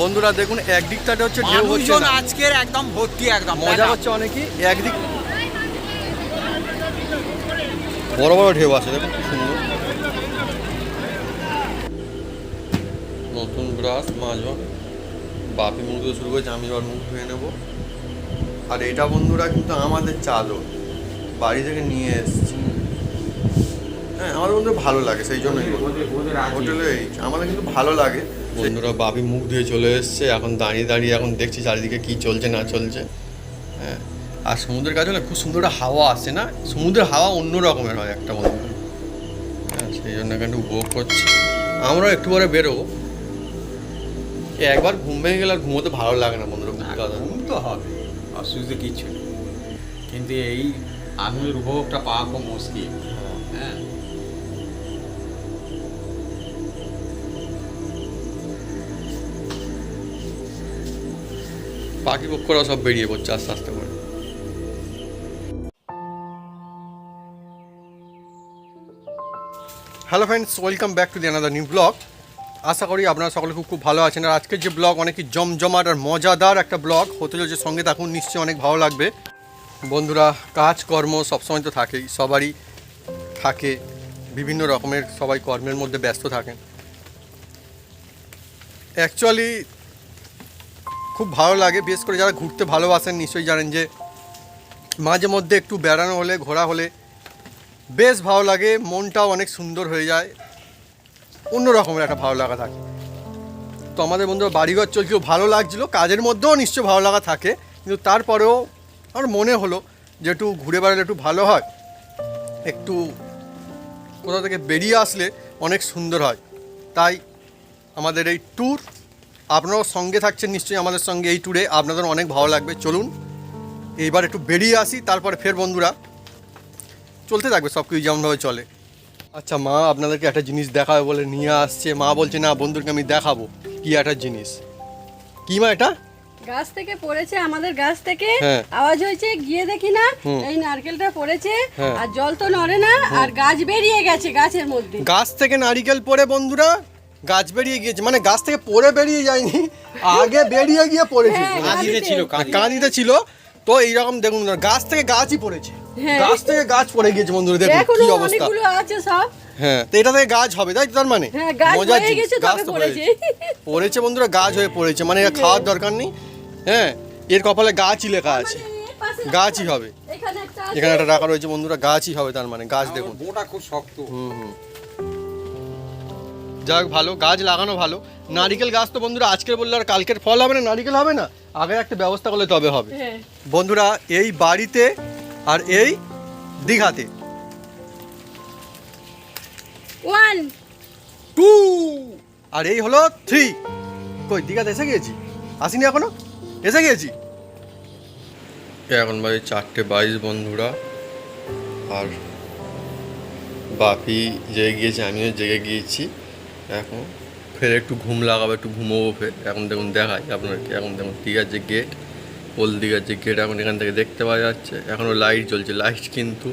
বন্ধুরা দেখুন একদিকটাতে হচ্ছে ঢেউ হচ্ছে না। আজকের একদম ভর্তি একদম মজা হচ্ছে অনেকই একদিক বড় বড় ঢেউ আছে দেখুন কি সুন্দর। নতুন ব্রাশ মাজো বাপি মুখ দিয়ে শুরু করেছে আমি এবার মুখ ধুয়ে নেব। আর এটা বন্ধুরা কিন্তু আমাদের চাদর। বাড়ি থেকে নিয়ে এসেছি। হ্যাঁ আমার বন্ধু ভালো লাগে সেই জন্যই হোটেলে এই আমাদের কিন্তু ভালো লাগে। বন্ধুরা বাপি মুখ ধুয়ে চলে এসছে এখন দাঁড়িয়ে দাঁড়িয়ে এখন দেখছি চারিদিকে কি চলছে না চলছে। হ্যাঁ আর সমুদ্রের কাছে না খুব সুন্দর একটা হাওয়া আসে না? সমুদ্রের হাওয়া অন্য রকমের হয় একটা বন্ধু। হ্যাঁ সেই জন্য এখানে উপভোগ করছি। আমরাও একটু পরে বেরোবো। একবার ঘুম ভেঙে গেলে আর ঘুমোতে ভালো লাগে না বন্ধুরা? ঘুম তো হবে অসুবিধা কিছু কিন্তু এই আনন্দের উপভোগটা পাওয়া খুব মুশকিল। হ্যাঁ। পাখি পক্ষরাও সব বেরিয়ে পড়ছে আস্তে আস্তে করে। Hello friends welcome back to the another new blog আশা করি আপনারা সকলে খুব খুব ভালো আছেন। আর আজকের যে ব্লগ অনেকই জমজমাট আর মজাদার একটা ব্লগ হতে চলেছে সঙ্গে থাকুন, নিশ্চয়ই অনেক ভালো লাগবে। বন্ধুরা, কাজকর্ম সবসময় তো থাকেই, সবারই থাকে, বিভিন্ন রকমের সবাই কর্মের মধ্যে ব্যস্ত থাকেন। অ্যাকচুয়ালি খুব ভালো লাগে, বিশেষ করে যারা ঘুরতে ভালোবাসেন নিশ্চয়ই জানেন যে মাঝে মধ্যে একটু বেড়ানো হলে, ঘোরা হলে বেশ ভালো লাগে, মনটাও অনেক সুন্দর হয়ে যায় অন্য রকমের একটা ভালো লাগা থাকে। তো আমাদের বন্ধুরা বাড়িঘর চলছিল, ভালো লাগছিল, কাজের মধ্যেও নিশ্চয় ভালো লাগা থাকে, কিন্তু তারপরেও আমার মনে হলো যে একটু ঘুরে বেড়ালে একটু ভালো হয়, একটু কোথাও থেকে বেরিয়ে আসলে অনেক সুন্দর হয়। তাই আমাদের এই ট্যুর আপনারাও সঙ্গে থাকছেন নিশ্চয়ই আমাদের সঙ্গে এই ট্যুরে আপনাদের অনেক ভালো লাগবে। চলুন এইবার একটু বেরিয়ে আসি তারপরে ফের বন্ধুরা। চলতে থাকবে সব কিছু যেমনভাবে চলে। আচ্ছা মা আপনাদেরকে একটা জিনিস দেখাবে বলে নিয়ে আসছে। মা বলছে না বন্ধুকে আমি দেখাবো কি একটা জিনিস। কি মা এটা? গাছ থেকে পড়েছে আমাদের গাছ থেকে। হ্যাঁ। আওয়াজ হয়েছে গিয়ে দেখি না। এই নারকেলটা পড়েছে হ্যাঁ। আর জল তো নড়ে না আর গাছ বেরিয়ে গেছে গাছের মধ্যে। গাছ থেকে নারিকেল পড়ে বন্ধুরা। গাছ বেরিয়ে গিয়েছে। মানে গাছ থেকে পড়ে বেরিয়ে যায়নি আগে বেরিয়ে গিয়ে পড়েছে। হ্যাঁ, কাঁদিতে। ছিল কাঁদিতে। ছিল। তো এইরকম দেখুন গাছ থেকে গাছই পড়েছে। হ্যাঁ। গাছ থেকে গাছ পড়ে গিয়েছে বন্ধুরা দেখুন এখনও কি অবস্থা। আছে সব। হ্যাঁ তো এটা থেকে গাছ হবে তাই তো তার মানে? হ্যাঁ, গাছ মজার জিনিস, গাছ তো পড়েছে। পড়েছে বন্ধুরা গাছ হয়ে পড়েছে মানে এটা খাওয়ার দরকার নেই। হ্যাঁ এর কপালে গাছই লেখা আছে। পাশে গাছই হবে। এখানে একটা আছে। এখানে একটা রাখা রয়েছে বন্ধুরা গাছই হবে তার মানে গাছ দেখুন। খুব শক্ত। হুম হুম। যাক ভালো গাছ লাগানো ভালো। নারিকেল গাছ তো বন্ধুরা আজকের বললে আর কালকের ফল হবে না নারিকেল হবে না। আগে একটা ব্যবস্থা করলে তবে হবে। হ্যাঁ। বন্ধুরা এই বাড়িতে আর এই দীঘাতে। ওয়ান টু আর এই হলো থ্রি কই দীঘাতে এসে গিয়েছি? আসিনি এখনও? এসে গিয়েছি? এখন বাজে চারটে বাইশ বন্ধুরা। আর বাপি জেগে গিয়েছে আমিও জেগে গিয়েছি। এখন ফের একটু ঘুম লাগাবো, একটু ঘুমোবো ফের। এখন দেখুন দেখাই আপনাকে এখন দেখুন দীঘার যে গেট ওল দীঘার যে গেট এখন এখান থেকে দেখতে পাওয়া যাচ্ছে। এখনও লাইট জ্বলছে লাইট কিন্তু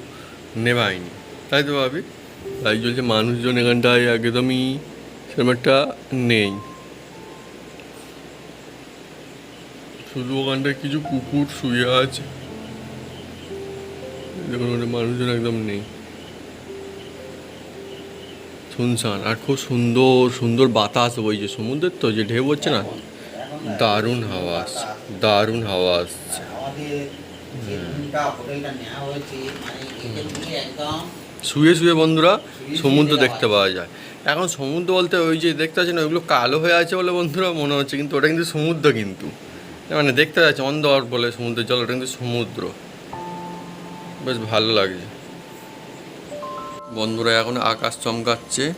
নেভায়নি। তাই তো ভাবি? লাইট জ্বলছে, মানুষজন এখানটায় একদমই সেরকম একটা নেই। শুধু ওখানটায় কিছু কুকুর শুয়ে আছে। দেখুন মানুষজন একদম নেই। শুনশান আর খুব সুন্দর সুন্দর বাতাস বইছে। সমুদ্রের তো যে ঢেউ হচ্ছে না, দারুণ হাওয়া দারুণ হাওয়া আসছে। শুয়ে শুয়ে বন্ধুরা, সমুদ্র দেখতে পাওয়া যায়। এখন সমুদ্র বলতে ওই যে দেখতে পাচ্ছেন, ওইগুলো কালো হয়ে আছে বলে বন্ধুরা মনে হচ্ছে, কিন্তু ওটা কিন্তু সমুদ্র কিন্তু। মানে দেখতে পাচ্ছে অন্ধর বলে সমুদ্রের জল, ওটা কিন্তু সমুদ্র। বেশ ভালো লাগছে। বন্ধুরা এখন আকাশ চমকাচ্ছে।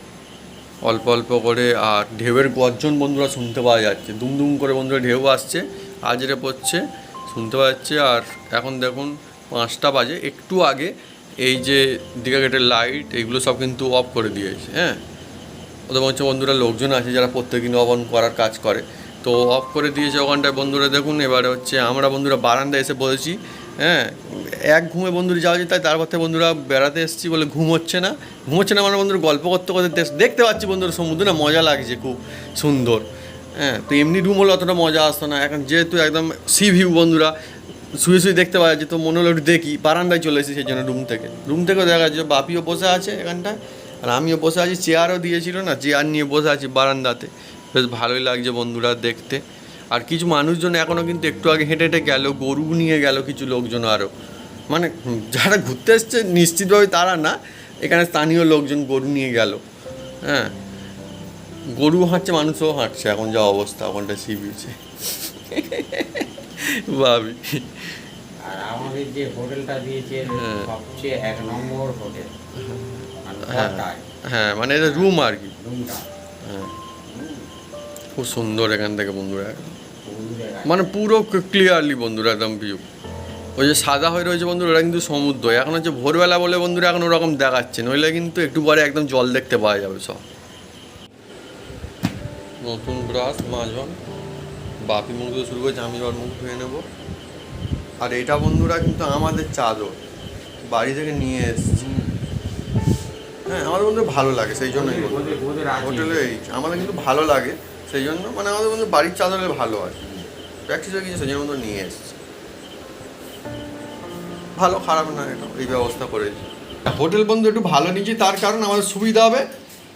অল্প অল্প করে, আর ঢেউয়ের গর্জন বন্ধুরা শুনতে পাওয়া যাচ্ছে। দুম দুম করে বন্ধুরা ঢেউ আসছে, আজরে পড়ছে, শুনতে পাওয়া যাচ্ছে। আর এখন দেখুন, পাঁচটা বাজে, একটু আগে এই যে দীঘা গেটের লাইট এগুলো সব কিন্তু অফ করে দিয়েছে হ্যাঁ? ওদের হচ্ছে বন্ধুরা লোকজন আছে যারা প্রত্যেকদিন অফ অন করার কাজ করে। তো অফ করে দিয়েছে ওখানটায় বন্ধুরা দেখুন, এবারে হচ্ছে আমরা বন্ধুরা বারান্দায় এসে বলেছি হ্যাঁ? এক ঘুমে বন্ধুরা যাওয়া যায়, তাই তারপর থেকে বন্ধুরা বেড়াতে এসেছি বলে ঘুম হচ্ছে না। ঘুম হচ্ছে না মানে বন্ধুরা গল্প করতে করতে দেখতে পাচ্ছি বন্ধুরা সমুদ্র না মজা লাগছে খুব সুন্দর। হ্যাঁ তো এমনি রুম হলে অতটা মজা আসতো না। এখন যেহেতু একদম সি ভিউ বন্ধুরা, শুয়ে শুয়ে দেখতে পাওয়া যাচ্ছে, তো মনে হলো একটু দেখি। বারান্দায় চলে এসেছি সেই জন্য রুম থেকে। রুম থেকেও দেখা যাচ্ছে বাপিও বসে আছে এখানটায়, আর আমিও বসে আছি। চেয়ারও দিয়েছিল না, চেয়ার নিয়ে বসে আছি বারান্দাতে। বেশ ভালোই লাগছে বন্ধুরা দেখতে। আর কিছু মানুষজন এখনও কিন্তু একটু আগে হেঁটে হেঁটে গেল, গরু নিয়ে গেল কিছু লোকজন আরও মানে যারা ঘুরতে এসছে নিশ্চিতভাবে তারা না এখানে স্থানীয় লোকজন গরু নিয়ে গেল। হ্যাঁ গরু হাঁটছে মানুষও হাঁটছে এখন যা অবস্থা ওখানটা সি বিচে ভাবি। আর আমাদের যে হোটেলটা দিয়েছে হ্যাঁ। সবচেয়ে এক নম্বর হোটেল। মানে হ্যাঁ হ্যাঁ মানে এটা রুম আর কি। রুমটা হ্যাঁ। খুব সুন্দর এখান থেকে বন্ধুরা। মানে পুরো ক্লিয়ারলি বন্ধুরা একদম ভিউ ওই যে সাদা হয়ে রয়েছে বন্ধুরা ওটা কিন্তু সমুদ্র। এখন হচ্ছে ভোরবেলা বলে বন্ধুরা এখন ওরকম দেখাচ্ছে। নইলে কিন্তু একটু পরে একদম জল দেখতে পাওয়া যাবে সব। নতুন ব্রাশ মাজন বাপি মুখ দিয়ে শুরু করেছে আমি এবার মুখ ধুয়ে নেব। আর এটা বন্ধুরা কিন্তু আমাদের চাদর। বাড়ি থেকে নিয়ে এসছি। হ্যাঁ আমাদের বন্ধু ভালো লাগে সেই জন্যই। হোটেলে এই আমাদের কিন্তু ভালো লাগে সেই জন্য মানে আমাদের বন্ধু বাড়ির চাদরে ভালো হয়। প্র্যাকটিস হয়ে গেছে সেই জন্য নিয়ে এসেছে। ভালো খারাপ না এটা এই ব্যবস্থা করেছি হোটেল বন্ধু একটু ভালো নিয়েছি তার কারণ আমাদের সুবিধা হবে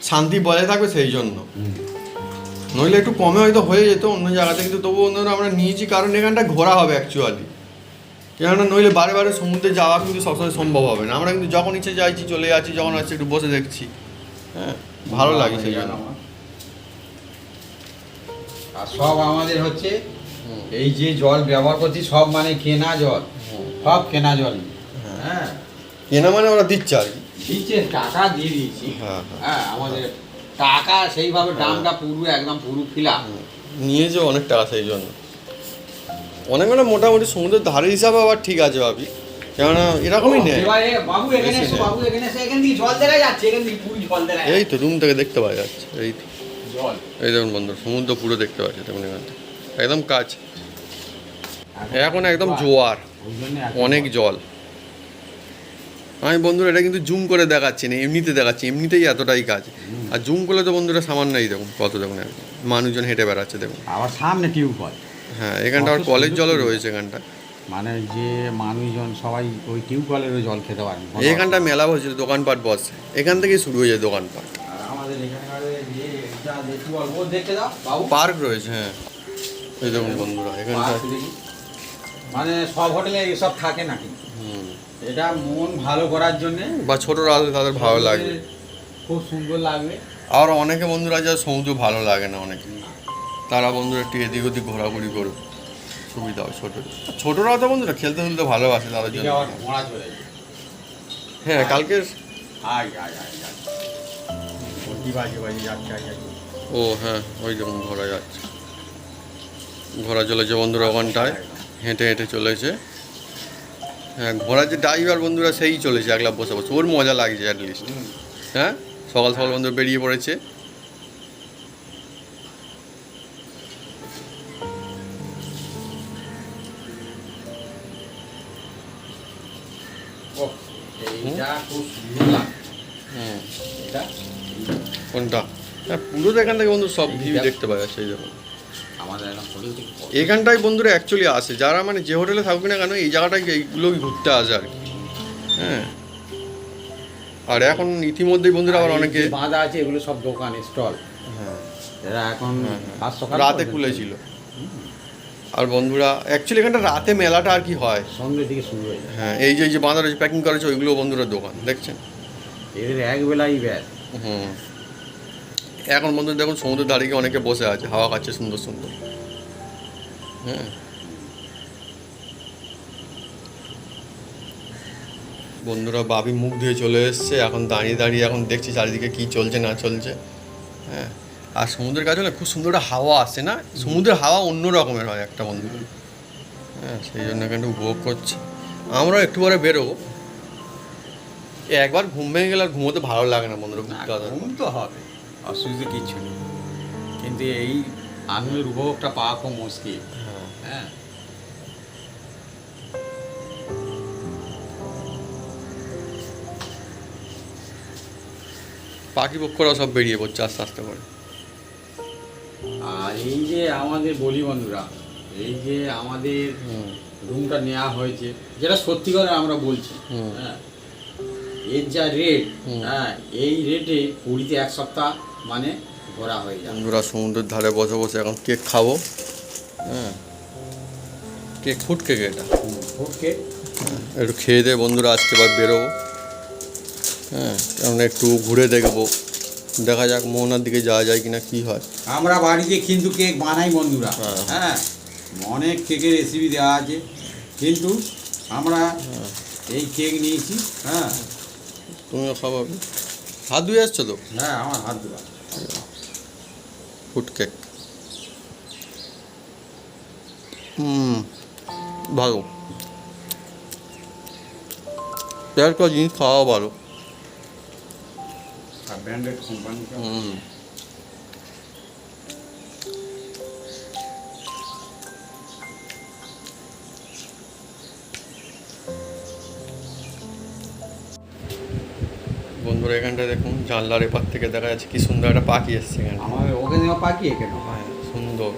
শান্তি বজায় থাকবে সেই জন্য। নইলে একটু কমে হয়তো হয়ে যেত অন্য জায়গাতে কিন্তু তবু বন্ধুরা আমরা নিয়েছি কারণ এখানটা ঘোরা হবে অ্যাকচুয়ালি কেননা নইলে বারে বারে সমুদ্রে যাওয়া কিন্তু সবসময় সম্ভব হবে না। আমরা কিন্তু যখন ইচ্ছে যাইছি চলে যাচ্ছি যখন আছে একটু বসে দেখছি। হ্যাঁ ভালো লাগে সেই জন্য। আর সব আমাদের হচ্ছে এই যে জল ব্যবহার করছি সব মানে কেনা জল। সব কেনা জল। হ্যাঁ। কেনা মানে ওরা দিচ্ছে আর কি। দিচ্ছে টাকা দিয়ে দিয়েছি। হ্যাঁ, হ্যাঁ। হ্যাঁ আমাদের টাকা সেইভাবে দামটা পুরো একদম পুরো ফিলা। নিয়েছে অনেক টাকা সেই জন্য। অনেক মানে মোটামুটি সমুদ্রের ধারে হিসাবে আবার ঠিক আছে ভাবি। কেননা এরকমই এবারে বাবু এখানে এসো নেই। বাবু এখানে এসে এখান থেকে জল দেখা যাচ্ছে এখান থেকে পুরো জল দেখা এই তো রুম থেকে দেখতে পাওয়া যাচ্ছে এই তো। জল। এই দেখুন বন্ধু সমুদ্র পুরো দেখতে পাচ্ছি দেখুন এখান থেকে একদম কাজ এখন একদম জোয়ার অনেক জল। আমি বন্ধুরা এটা কিন্তু জুম করে দেখাচ্ছি না এমনিতে দেখাচ্ছি এমনিতেই এতটাই কাজ। আর জুম করলে তো বন্ধুরা সামান্যই দেখুন কত দেখুন মানুষজন হেঁটে বেড়াচ্ছে দেখুন। আবার সামনে টিউবওয়েল হ্যাঁ। এখানটা আবার কলের জলও রয়েছে এখানটা। মানে যে মানুষজন সবাই ওই টিউবওয়েলেরও জল খেতে পারেন। এখানটা মেলা বসে দোকানপাট বসে। এখান থেকেই শুরু হয়ে যায় দোকানপাট। আমাদের এখানকার পার্ক রয়েছে হ্যাঁ। এই দেখুন বন্ধুরা এখানটা। মানে সব হোটেলে এসব থাকে না কিন্তু। এটা মন ভালো করার জন্য বা ছোটরা আছে তাদের ভালো লাগবে খুব সুন্দর লাগবে আর অনেকে বন্ধুরা যা সমুদ্র ভালো লাগে না অনেকে। তারা বন্ধুরা একটু এদিক ওদিক ঘোরাঘুরি করুক সুবিধা হয় ছোট। ছোটরা তো বন্ধুরা খেলতে খেলতে ভালোবাসে তাদের জন্য। হ্যাঁ কালকে ও হ্যাঁ ওই যেমন ঘোরা যাচ্ছে। ঘোরা চলেছে বন্ধুরা ওখানটায়। হেঁটে হেঁটে চলেছে। হ্যাঁ ঘোড়ার যে ড্রাইভার বন্ধুরা সেই চলেছে একলা বসে বসে। ওর মজা লাগছে অ্যাটলিস্ট। হ্যাঁ সকাল সকাল বন্ধু বেরিয়ে পড়েছে। কোনটা? হ্যাঁ পুরো এখান থেকে বন্ধু সব ভিউ দেখতে পাওয়া যাচ্ছে এই দেখুন। আমাদের এখানটায় বন্ধুরা অ্যাকচুয়ালি আসে। যারা মানে যে হোটেলে থাকুক না কেন এই জায়গাটায় এইগুলোই ঘুরতে আসে আর কি। হ্যাঁ। আর এখন ইতিমধ্যেই বন্ধুরা আবার অনেকে বাঁধা আছে এগুলো সব দোকান স্টল। হ্যাঁ। এরা এখন হ্যাঁ, সকাল রাতে খুলেছিল। আর বন্ধুরা অ্যাকচুয়ালি এখানটা রাতে মেলাটা আর কি হয়। সন্ধ্যের দিকে শুরু হয়ে যায়। হ্যাঁ এই যে এই যে বাঁধা রয়েছে প্যাকিং করেছে ওইগুলো বন্ধুরা দোকান দেখছেন? এদের এক বেলাই ব্যাস। হুম। এখন বন্ধু দেখুন সমুদ্রের ধারে গিয়ে অনেকে বসে আছে হাওয়া খাচ্ছে সুন্দর সুন্দর। হ্যাঁ বন্ধুরা বাবি মুখ ধুয়ে চলে এসছে। এখন দাঁড়িয়ে দাঁড়িয়ে এখন দেখছি চারিদিকে কি চলছে না চলছে। হ্যাঁ। আর সমুদ্রের কাছে না খুব সুন্দর একটা হাওয়া আসে না? সমুদ্রের হাওয়া অন্য রকমের হয় একটা বন্ধু। হ্যাঁ সেই জন্য এখানে উপভোগ করছি। আমরাও একটু পরে বেরোবো। একবার ঘুম ভেঙে গেলে আর ঘুমোতে ভালো লাগে না বন্ধুরা ঘুম তো হবে অসুবিধা কিছু নেই। কিন্তু এই আনন্দের উপভোগটা পাওয়া খুব মুশকিল। হ্যাঁ। পাখি পক্ষরা সব বেরিয়ে পড়ছে আস্তে আস্তে করে। আর এই যে আমাদের বলি বন্ধুরা এই যে আমাদের রুমটা নেওয়া হয়েছে যেটা সত্যি করে আমরা বলছি। হ্যাঁ। এর যা রেট হ্যাঁ এই রেটে পুরীতে এক সপ্তাহ মানে ঘোরা হয়ে যাবে। বন্ধুরা সমুদ্রের ধারে বসে বসে এখন কেক খাব হ্যাঁ। কেক ফুড কেক এটা? একটু খেয়ে দিয়ে বন্ধুরা আজকে এবার বেরোবো। হ্যাঁ কারণ একটু ঘুরে দেখব। দেখা যাক মোহনার দিকে যাওয়া যায় কিনা কি হয়। আমরা বাড়িতে কিন্তু কেক বানাই বন্ধুরা। হ্যাঁ। হ্যাঁ অনেক কেকের রেসিপি দেওয়া আছে। কিন্তু আমরা এই কেক নিয়েছি হ্যাঁ। তুমিও খাব হাত ধুয়ে আসছো তো? হ্যাঁ আমার হাত ধোয়া। Food cake. হুম। ভালো। প্যার করা জিনিস খাওয়া ভালো। হুম। বন্ধুরা এখানটা দেখুন জানলার এপার থেকে দেখা যাচ্ছে কি সুন্দর একটা পাখি এসছে এখানে। পাকিয়ে কেন হ্যাঁ। সুন্দর।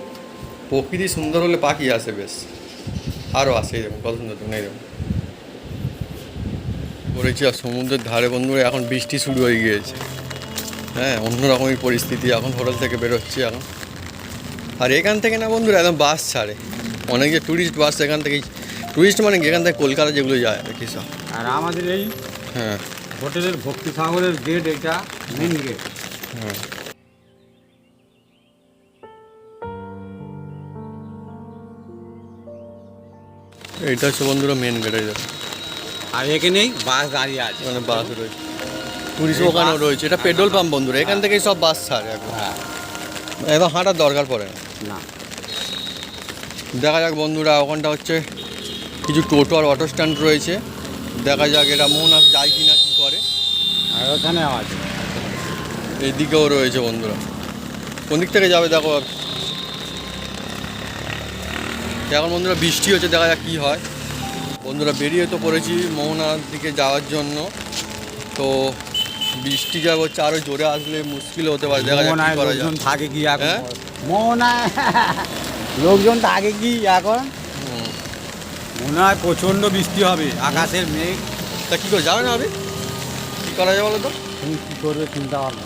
প্রকৃতি সুন্দর হলে পাখি আসে বেশ। আরও আসে দেখুন কত সুন্দর দেখুন দেখুন। করেছি আর সমুদ্রের ধারে বন্ধুরা এখন বৃষ্টি শুরু হয়ে গিয়েছে। হ্যাঁ অন্যরকমই পরিস্থিতি এখন হোটেল থেকে বেরোচ্ছি এখন। আর এখান থেকে না বন্ধুরা একদম বাস ছাড়ে। অনেক যে ট্যুরিস্ট বাস এখান থেকেই ট্যুরিস্ট মানে এখান থেকে কলকাতা যেগুলো যায় আর কি সব। আর আমাদের এই হ্যাঁ। হোটেলের ভক্তি সাগরের গেট এটা মেন গেট হ্যাঁ। এইটা হচ্ছে বন্ধুরা মেন গেটে যাবে আর এখানেই বাস দাঁড়িয়ে আছে। মানে বাস রয়েছে। টুরিস্ট ওখানেও রয়েছে। এটা পেট্রোল পাম্প বন্ধুরা এখান থেকেই সব বাস ছাড়ে এখন। হ্যাঁ। একদম হাঁটার দরকার পড়ে না। দেখা যাক বন্ধুরা ওখানটা হচ্ছে কিছু টোটো আর অটো স্ট্যান্ড রয়েছে। দেখা যাক এটা মন মোহনা যায় কি না কী করে। আর ওখানে আছে। এইদিকেও রয়েছে বন্ধুরা। কোন দিক থেকে যাবে দেখো এখন বন্ধুরা বৃষ্টি হচ্ছে দেখা যাক কী হয়। বন্ধুরা বেরিয়ে তো পড়েছি মোহনার দিকে যাওয়ার জন্য। তো বৃষ্টি যা হচ্ছে আরও জোরে আসলে মুশকিল হতে পারে দেখা যাক করা যায়। থাকে কি এখন? হ্যাঁ? মোহনায়? লোকজন থাকে কি এখন? হুম। মনে হয় প্রচণ্ড বৃষ্টি হবে আকাশের মেঘ। তা কী করে যাবে না হবে কী করা যাবে বলো তো? তুমি কী করবে চিন্তা ভাবনা